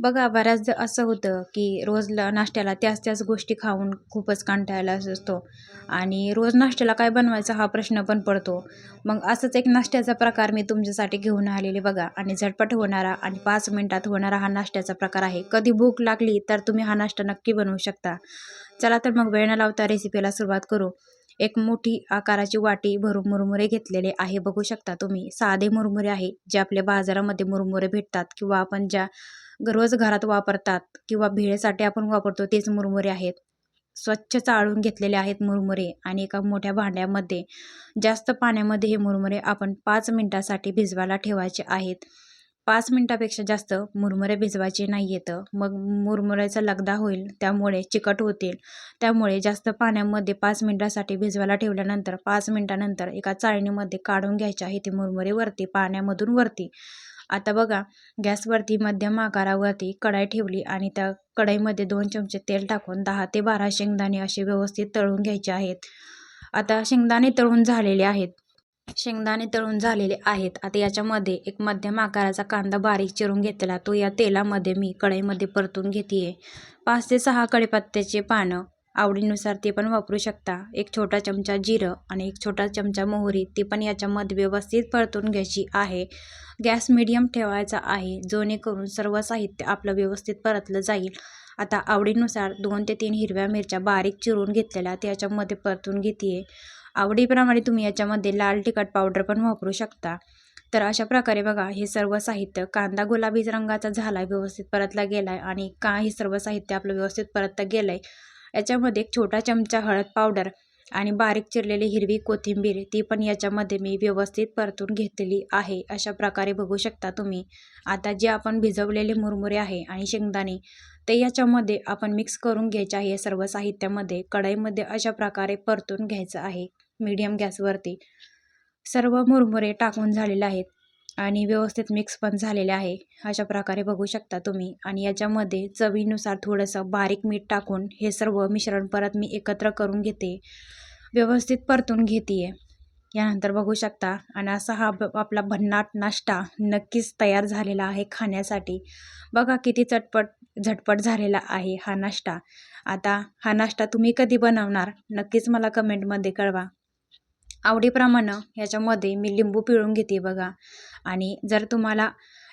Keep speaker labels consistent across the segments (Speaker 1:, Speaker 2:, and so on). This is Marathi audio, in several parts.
Speaker 1: बघा बऱ्याचदा असं होतं की रोज ल नाश्त्याला त्याच त्याच गोष्टी खाऊन खूपच कंटाळला असतो आणि रोज नाश्त्याला काय बनवायचा हा प्रश्न पण पडतो. मग असंच एक नाश्त्याचा प्रकार मी तुमच्यासाठी घेऊन आलेले बघा आणि झटपट होणारा आणि पाच मिनटात होणारा हा नाश्त्याचा प्रकार आहे. कधी भूक लागली तर तुम्ही हा नाश्ता नक्की बनवू शकता. चला तर मग वेळ न लावता रेसिपीला सुरुवात करू. एक मोठी आकाराची वाटी भरून मुरमुरे घेतलेले आहे. बघू शकता तुम्ही साधे मुरमुरे आहे जे आपल्या बाजारामध्ये मुरमुरे भेटतात किंवा आपण ज्या रोज घरात वापरतात किंवा भेळेसाठी आपण वापरतो तेच मुरमुरे आहेत. स्वच्छ चाळून घेतलेले आहेत मुरमुरे आणि एका मोठ्या भांड्यामध्ये जास्त पाण्यामध्ये हे मुरमुरे आपण पाच मिनटासाठी भिजवायला ठेवायचे आहेत. पाच मिनटापेक्षा जास्त मुरमुरे भिजवायचे नाही येतं. मग मुरमुऱ्याचा लगदा होईल त्यामुळे चिकट होतील. त्यामुळे जास्त पाण्यामध्ये पाच मिनटासाठी भिजवायला ठेवल्यानंतर पाच मिनटानंतर एका चाळणीमध्ये काढून घ्यायच्या. आहे ते मुरमुरे वरती पाण्यामधून वरती. आता बघा गॅसवरती मध्यम आकारावरती कढाई ठेवली आणि त्या कढईमध्ये दोन चमचे तेल टाकून दहा ते बारा शेंगदाणे असे व्यवस्थित तळून घ्यायचे आहेत. आता शेंगदाणे तळून झालेले आहेत. शेंगदाणे तळून झालेले आहेत. आता याच्यामध्ये एक मध्यम आकाराचा कांदा बारीक चिरून घेतला. तो या तेलामध्ये मी कढईमध्ये परतून घेते पाच ते सहा कढीपत्त्याचे पानं आवडीनुसार ते पण वापरू शकता. एक छोटा चमचा जिरं आणि एक छोटा चमचा मोहरी ती पण याच्यामध्ये व्यवस्थित परतून घ्यायची आहे. गॅस मिडियम ठेवायचा आहे जेणेकरून सर्व साहित्य आपलं व्यवस्थित परतलं जाईल. आता आवडीनुसार दोन ते तीन हिरव्या मिरच्या बारीक चिरून घेतलेल्या त्याच्यामध्ये परतून घेते आवडीप्रमाणे तुम्ही याच्यामध्ये लाल तिखट पावडर पण वापरू शकता. तर अशा प्रकारे बघा हे सर्व साहित्य कांदा गुलाबी रंगाचा झाला आहे व्यवस्थित परतला गेला आहे आणि का हे सर्व साहित्य आपलं व्यवस्थित परतलं गेलं आहे याच्यामध्ये एक छोटा चमचा हळद पावडर आणि बारीक चिरलेली हिरवी कोथिंबीर ती पण याच्यामध्ये मी व्यवस्थित परतून घेतलेली आहे. अशा प्रकारे बघू शकता तुम्ही. आता जे आपण भिजवलेले मुरमुरे आहे आणि शेंगदाणे ते याच्यामध्ये आपण मिक्स करून घ्यायचे आहे सर्व साहित्यामध्ये. कढईमध्ये अशा प्रकारे परतून घ्यायचं आहे. मीडियम गॅसवरती सर्व मुरमुरे टाकून झालेले आहेत आणि व्यवस्थित मिक्स पण झालेले आहे. अशा प्रकारे बघू शकता तुम्ही. आणि याच्यामध्ये चवीनुसार थोडंसं बारीक मीठ टाकून हे सर्व मिश्रण परत मी एकत्र करून घेते. व्यवस्थित परतून घेते यानंतर बघू शकता. आणि असा हा आपला भन्नाट नाश्ता नक्कीच तयार झालेला आहे खाण्यासाठी. बघा किती चटपट झटपट झालेला आहे हा नाश्ता. आता हा नाश्ता तुम्ही कधी बनवणार? नक्कीच मला कमेंटमध्ये कळवा. आवडीप्रमाणं याच्यामध्ये मी लिंबू पिळून घेते बघा. आणि जर तुम्हाला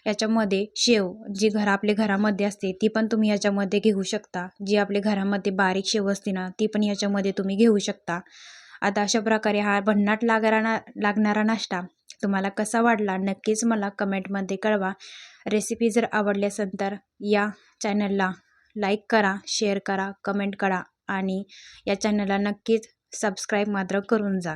Speaker 1: याच्यामध्ये शेव जी घर आपल्या घरामध्ये असते ती पण तुम्ही याच्यामध्ये घेऊ शकता. जी आपल्या घरामध्ये बारीक शेव असते ना ती पण याच्यामध्ये तुम्ही घेऊ शकता. आता अशा प्रकारे हा भन्नाट लागणारा लागणारा नाश्ता तुम्हाला कसा वाटला नक्कीच मला कमेंटमध्ये कळवा. रेसिपी जर आवडली असेल तर या चॅनलला लाईक करा शेअर करा कमेंट करा आणि या चॅनलला नक्कीच सबस्क्राईब मात्र करून जा.